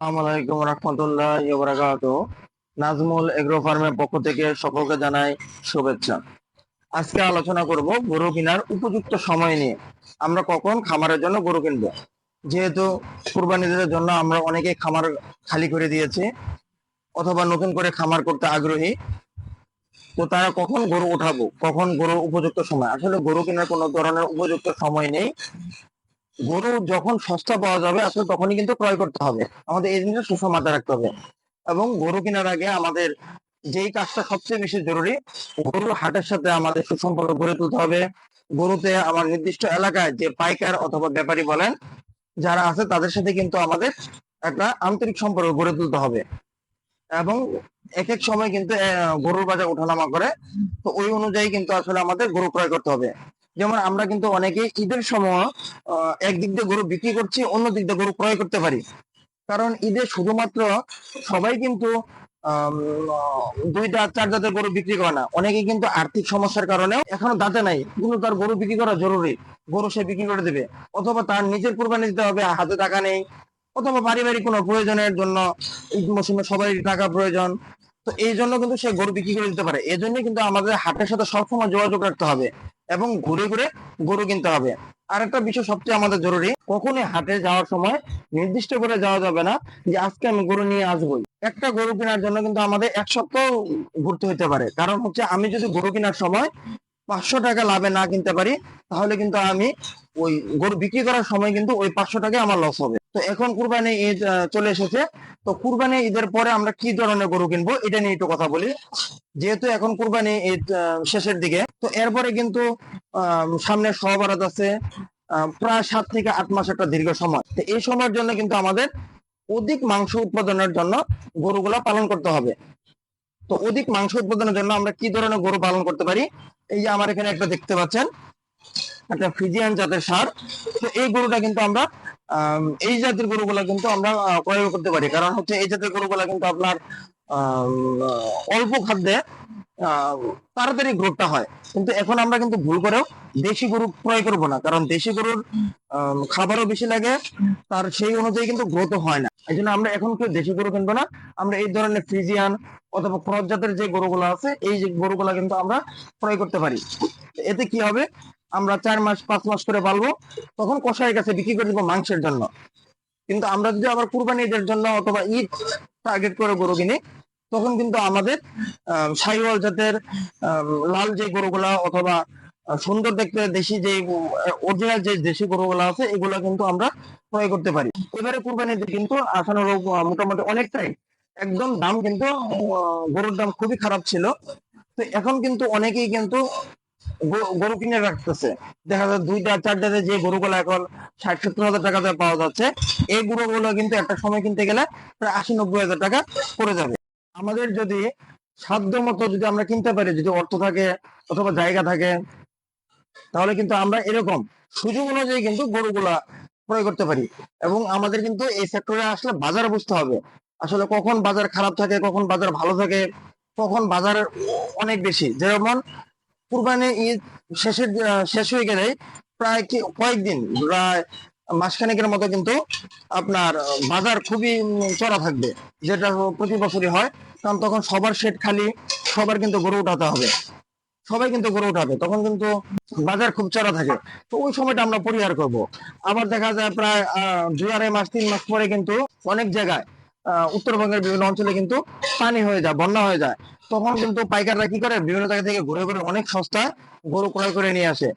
আসসালামাইকুম রহমতুল্লাহ ইবরাকাত নাজমুল এগ্রো ফার্মের পক্ষ থেকে সকলকে জানাই শুভেচ্ছা। আজকে আলোচনা করব গরু কেনার উপযুক্ত সময় নিয়ে। আমরা কখন খামারের জন্য গরু কিনবো? যেহেতু কুরবানিদের জন্য আমরা অনেকেই খামার খালি করে দিয়েছি অথবা নতুন করে খামার করতে আগ্রহী, তো তারা কখন গরু উঠাবো, কখন গরু উপযুক্ত সময়? আসলে গরু কেনার কোনো ধরনের উপযুক্ত সময় নেই। গরু যখন সস্তা পাওয়া যাবে আসলে তখনই কিন্তু ক্রয় করতে হবে। আমাদের এই জিনিসটা সুষম মাথায় রাখতে হবে। এবং গরু কেনার আগে আমাদের যেই কাজটা সবচেয়ে বেশি জরুরি, গরুর হাটের সাথে আমাদের সুসম্পর্ক গড়ে তুলতে হবে। গরুতে আমার নির্দিষ্ট এলাকায় যে পাইকার অথবা ব্যাপারী বলেন, যারা আছে তাদের সাথে কিন্তু আমাদের একটা আন্তরিক সম্পর্ক গড়ে তুলতে হবে। এবং এক এক সময় কিন্তু গরুর বাজার ওঠানামা করে। তো ওই অনুযায়ী কিন্তু আসলে আমাদের গরু ক্রয় করতে হবে। যেমন আমরা কিন্তু অনেকে ঈদের সময় একদিক দিয়ে গরু বিক্রি করছি অন্য দিক দিয়ে গরু ক্রয় করতে পারি। কারণ ঈদে শুধুমাত্র সবাই কিন্তু দুইটা, চার জাতের গরু বিক্রি করে না। অনেকে কিন্তু আর্থিক সমস্যার কারণে এখনও দাঁতে নাই। কিন্তু তার গরু বিক্রি করা জরুরি। গরু সে বিক্রি করে দেবে। অথবা তার নিজের কোরবানি দিতে হবে, হাতে টাকা নেই, অথবা পারিবারিক কোনো প্রয়োজনের জন্য ঈদ মৌসুমে সবাই টাকা প্রয়োজন। তো এই জন্য কিন্তু সে গরু বিক্রি করে দিতে পারে। এই জন্য কিন্তু আমাদের হাটের সাথে সবসময় যোগাযোগ রাখতে হবে। এবং ঘুরে ঘুরে গরু কিনতে হবে। আর একটা বিষয় সবচেয়ে আমাদের জরুরি, কখনই হাটে যাওয়ার সময় নির্দিষ্ট করে যাওয়া যাবে না যে আজকে আমি গরু নিয়ে আসবোই। একটা গরু কেনার জন্য কিন্তু আমাদের এক সপ্তাহ ঘুরতে হতে পারে। কারণ হচ্ছে আমি যদি গরু কেনার সময় পাঁচশো টাকা লাভে না কিনতে পারি, তাহলে কিন্তু আমি ওই গরু বিক্রি করার সময় কিন্তু ওই পাঁচশো টাকা আমার লস হবে। তো এখন কুরবানি ঈদ চলে এসেছে। তো কুরবানি ঈদের পরে আমরা কি ধরনের গরু কিনবো এটা নিয়ে একটু কথা বলি। যেহেতু এখন কুরবানি ঈদ শেষের দিকে তো এরপরে কিন্তু সামনে সহবারাত আছে প্রায় সাত থেকে আট মাস একটা দীর্ঘ সময়। তো এই সময়ের জন্য কিন্তু আমাদের অধিক মাংস উৎপাদনের জন্য গরুগুলা পালন করতে হবে। তো অধিক মাংস উৎপাদনের জন্য আমরা কি ধরনের গরু পালন করতে পারি? এই যে আমার এখানে একটা দেখতে পাচ্ছেন একটা ফিজিয়ান জাতের সার। তো এই গরুটা কিন্তু আমরা আম, এই জাতের গরুগুলা কিন্তু আমরা ক্রয় করতে পারি। কারণ হচ্ছে এই জাতের গরুগুলা কিন্তু আপনার অল্প খাদ্যে তাড়াতাড়ি গ্রোথটা হয়। কিন্তু এখন আমরা কিন্তু ভুল করেও দেশি গরু ক্রয় করব না। কারণ দেশি গরুর খাবারও বেশি লাগে, তার সেই অনুযায়ী কিন্তু গ্রোথও হয় না। এই জন্য আমরা এখন কেউ দেশি গরু কিনবো না। আমরা এই ধরনের ফ্রিজিয়ান অথবা ক্রস জাতের যে গরুগুলো আছে, এই যে গরুগুলা কিন্তু আমরা ক্রয় করতে পারি। এতে কি হবে? আমরা চার মাস, পাঁচ মাস করে পালবো তখন কষাইয়ের কাছে বিক্রি করে দেবো মাংসের জন্য। কিন্তু আমরা যদি আবার কুরবানি ঈদের জন্য অথবা ঈদ টার্গেট করে গরু কিনি, তখন কিন্তু আমাদের সাইওয়াল জাতের লাল যে গরুগুলা অথবা সুন্দর দেখতে দেশি যে অরিজিনাল যে দেশি গরুগুলা আছে, এগুলা কিন্তু আমরা ক্রয় করতে পারি। এবারে কুরবানিতে কিন্তু আসানোর মোটামুটি অনেকটাই একদম দাম কিন্তু গরুর দাম খুবই খারাপ ছিল। তো এখন কিন্তু অনেকেই কিন্তু গরু- কিনে রাখতেছে। দেখা যায় দুইটা, চারটাতে যে গরুগুলো এখন ষাট, সত্তর হাজার টাকাতে পাওয়া যাচ্ছে, এই গরুগুলো কিন্তু একটা সময় কিনতে গেলে প্রায় আশি, নব্বই হাজার টাকা পড়ে যাবে। আমাদের যদি সাধ্য মতো যদি আমরা কিনতে পারি, যদি অর্থ থাকে অথবা জায়গা থাকে, তাহলে কিন্তু আমরা এরকম সুযোগ অনুযায়ী কিন্তু গরুগুলা ক্রয় করতে পারি। এবং আমাদের কিন্তু এই সেক্টরে আসলে বাজার বুঝতে হবে। আসলে কখন বাজার খারাপ থাকে, কখন বাজার ভালো থাকে, কখন বাজার অনেক বেশি। যেমন কুরবানি ঈদ শেষের শেষ হয়ে গেলে প্রায় কয়েকদিন, প্রায় মাসখানেকের মতো কিন্তু আপনার বাজার খুবই চড়া থাকবে, যেটা প্রতি বছরই হয়। কারণ তখন সবার শেড খালি, সবার কিন্তু গরু উঠাতে হবে। সবাই কিন্তু গরু উঠাবে, তখন কিন্তু বাজার খুব চড়া থাকে। তো ওই সময়টা আমরা পরিহার করব। আবার দেখা যায় প্রায় দুই আড়াই মাস, তিন মাস পরে কিন্তু অনেক জায়গায় উত্তরবঙ্গের বিভিন্ন অঞ্চলে কিন্তু পানি হয়ে যায়, বন্যা হয়ে যায়। তখন কিন্তু পাইকাররা কি করে? বিভিন্ন জায়গা থেকে ঘুরে ঘুরে অনেক সস্তায় গরু ক্রয় করে নিয়ে আসে।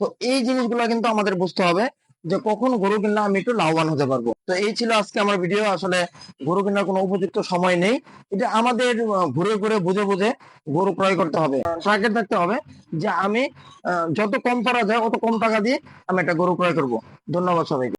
তো এই জিনিসগুলো কিন্তু আমাদের বুঝতে হবে যে কখন গরু কিনলে আমি একটু লাভবান হতে পারব। তো এই ছিল আজকে আমার ভিডিও আসলে গরু কেনার কোনো উপযুক্ত সময় নেই। এটা আমাদের ঘুরে ঘুরে, বুঝে বুঝে গরু ক্রয় করতে হবে। টার্গেট থাকতে হবে যে আমি যত কম করা যায় অত কম টাকা দিয়ে আমি একটা গরু ক্রয় করব। ধন্যবাদ সবাইকে।